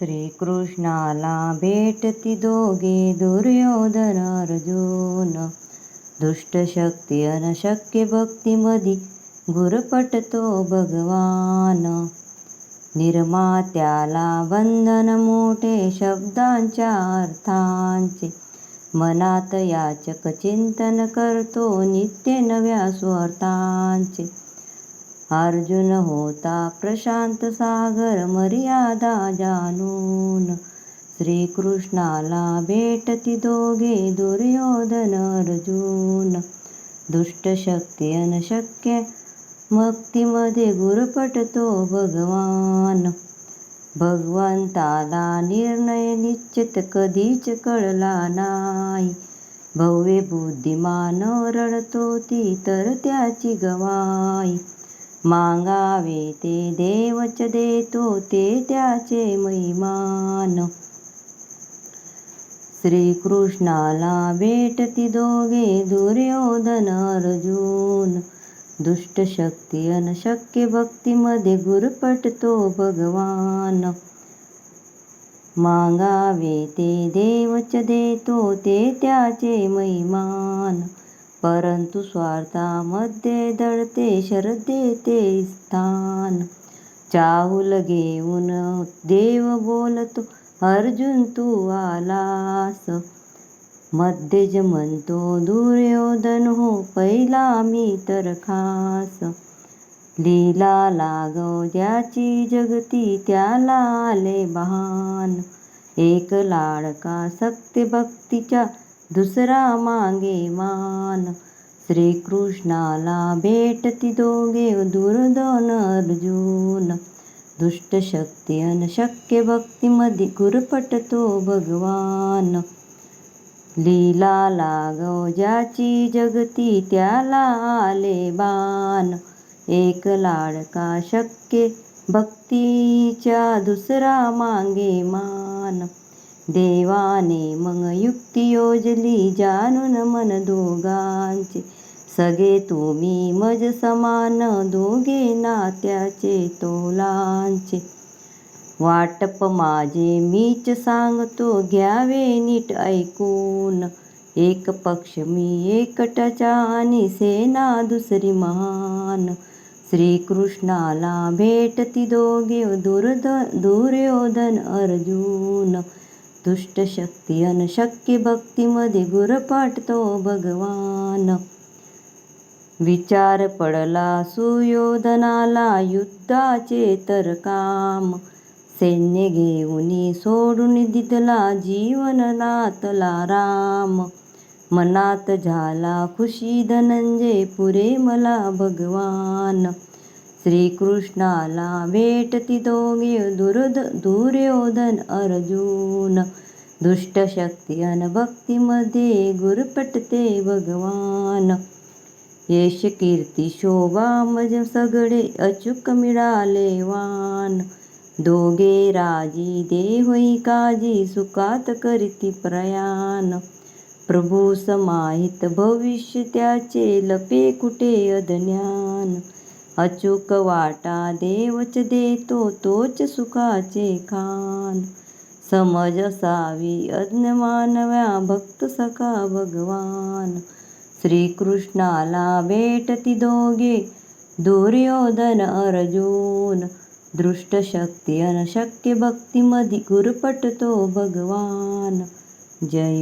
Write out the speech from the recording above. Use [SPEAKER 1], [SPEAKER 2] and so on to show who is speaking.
[SPEAKER 1] श्रीकृष्णाला भेटती दोघे दुर्योधन अर्जुन. दुष्टशक्ती अनशक्य भक्तीमधी गुरपटतो भगवान. निर्मात्याला बंधन मोठे शब्दांच्या अर्थांचे. मनात याचक चिंतन करतो नित्य नव्या स्वार्थांचे अर्जुन होता प्रशांत सागर मर्यादा जाणून. श्रीकृष्णाला भेटती दोघे दुर्योधन अर्जुन. दुष्ट शक्ती अनशक्य भक्तीमध्ये गुरपटतो भगवान. भगवंताला निर्णय निश्चित कधीच कळला नाही. भव्य बुद्धिमान रडतो ती तर त्याची गवाई मागावे ते देवच देतो ते त्याचे महिमान. श्रीकृष्णाला भेटती दोघे दुर्योधन अर्जुन. दुष्टशक्ती अनशक्य भक्तीमध्ये गुरपटतो भगवान. मागावे ते देवच देतो ते त्याचे महिमान. परंतु स्वार्थामध्ये दडते श्रद्धेते स्थान. चाहुल घेऊन देव बोलतो अर्जुन तू आलास. मध्यज म्हणतो दुर्योधन हो पहिला मी तर खास. लीला लागव ज्याची जगती त्याला आले बहान. एक लाडका सक्ती भक्तीच्या दुसरा मागे मान. श्रीकृष्णाला भेटती दोघे दुर्दोन अर्जुन. दुष्ट शक्ती अनशक्य भक्तीमध्ये गुरपटतो भगवान. लीला लागव ज्याची जगती त्याला आले बाण. एक लाडका शक्य भक्तीच्या दुसरा मागे मान. देवाने मग युक्ती योजली जाणून मन दोघांचे. सगळे तुम्ही मज समान दोघे नात्याचे तोलांचे. वाटप माझे मीच सांगतो घ्यावे नीट ऐकून. एक पक्ष मी एकटचा आणि सेना दुसरी महान. श्रीकृष्णाला भेटती दोघे दुर्द दुर्योधन अर्जुन. दुष्टशक्ती अनशक्य भक्तीमध्ये गुरपाटतो भगवान. विचार पडला सुयोधनाला युद्धाचे तर काम. सैन्य घेऊन सोडून दिदला जीवनलातला राम. मनात झाला खुशी धनंजय पुरे मला भगवान. श्रीकृष्णाला भेटती दोघे दुर्द दुर्योधन अर्जुन. दुष्टशक्ती अन भक्तीमध्ये गुरपटते भगवान. यश कीर्ती शोभा मज सगळे अचूक मिळाले वान. दोघे राजी देहोई काजी सुखात करीती प्रयाण. प्रभू समाहित भविष्य त्याचे लपे कुठे अज्ञान? अचूक वाटा देवच देतो तोच सुखाचे खान समज असावी अज्ञ मानव्या भक्त सखा भगवान. श्रीकृष्णाला भेटती दोघे दुर्योधन अर्जुन. दृष्टशक्ती अनशक्य भक्तीमधी गुरपटतो भगवान. जय